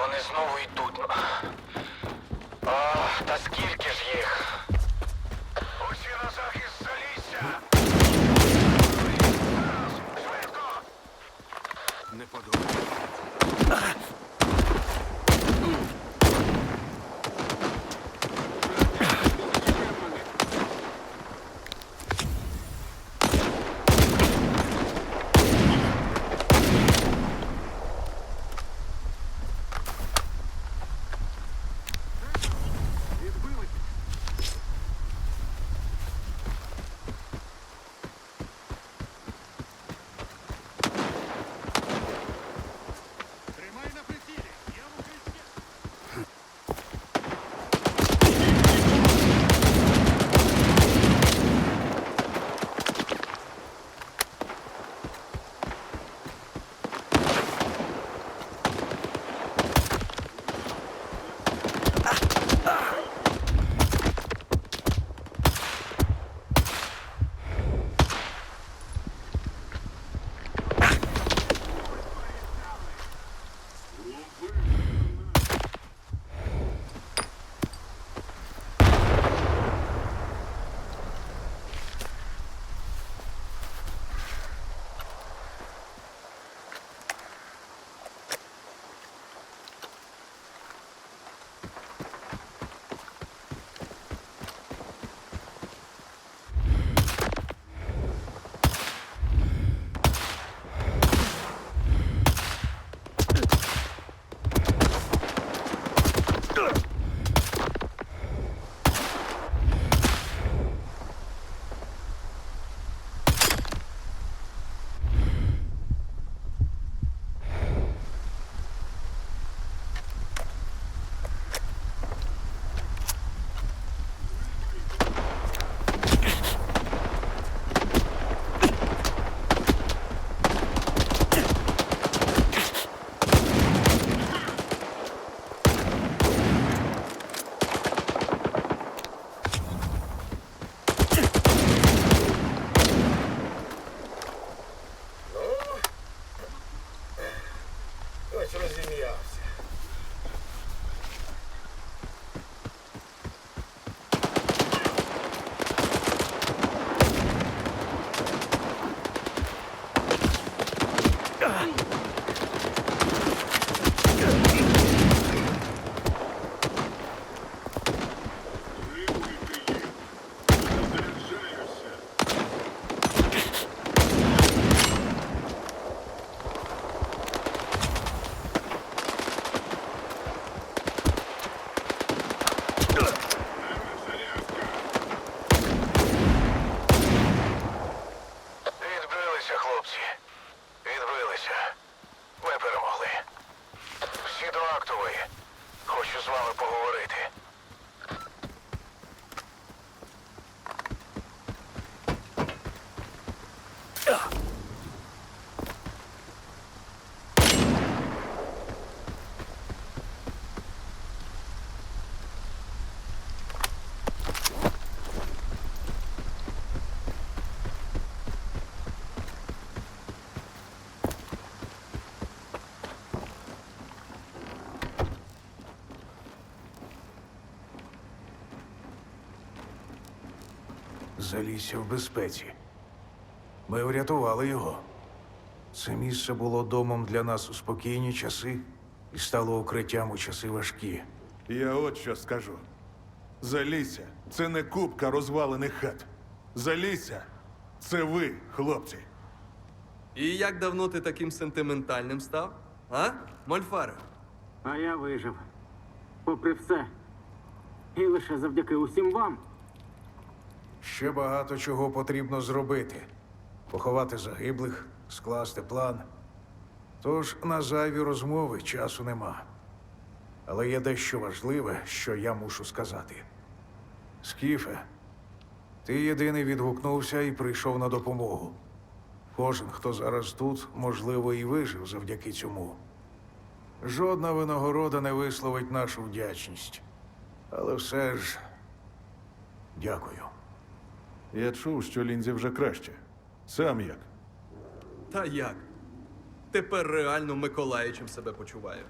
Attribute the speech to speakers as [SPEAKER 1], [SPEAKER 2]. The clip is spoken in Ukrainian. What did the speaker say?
[SPEAKER 1] вони знову йдуть. Ну. А, та скільки ж їх? Відбилися. Ми перемогли. Всі до актової. Хочу з вами поговорити.
[SPEAKER 2] Залісся в безпеці. Ми врятували його. Це місце було домом для нас у спокійні часи і стало укриттям у часи важкі.
[SPEAKER 3] Я от що скажу. Залісся це не купка розвалених хат. Залісся це ви, хлопці.
[SPEAKER 4] І як давно ти таким сентиментальним став? А? Мольфаре?
[SPEAKER 5] А я вижив. Попри все. І лише завдяки усім вам.
[SPEAKER 2] Ще багато чого потрібно зробити: поховати загиблих, скласти план. Тож на зайві розмови часу нема. Але є дещо важливе, що я мушу сказати. Скіфе, ти єдиний відгукнувся і прийшов на допомогу. Кожен, хто зараз тут, можливо, і вижив завдяки цьому. Жодна винагорода не висловить нашу вдячність. Але все ж дякую.
[SPEAKER 3] Я чув, що лінзі вже краще. Сам як?
[SPEAKER 4] Та як? Тепер реально Миколаївичем себе почуваю.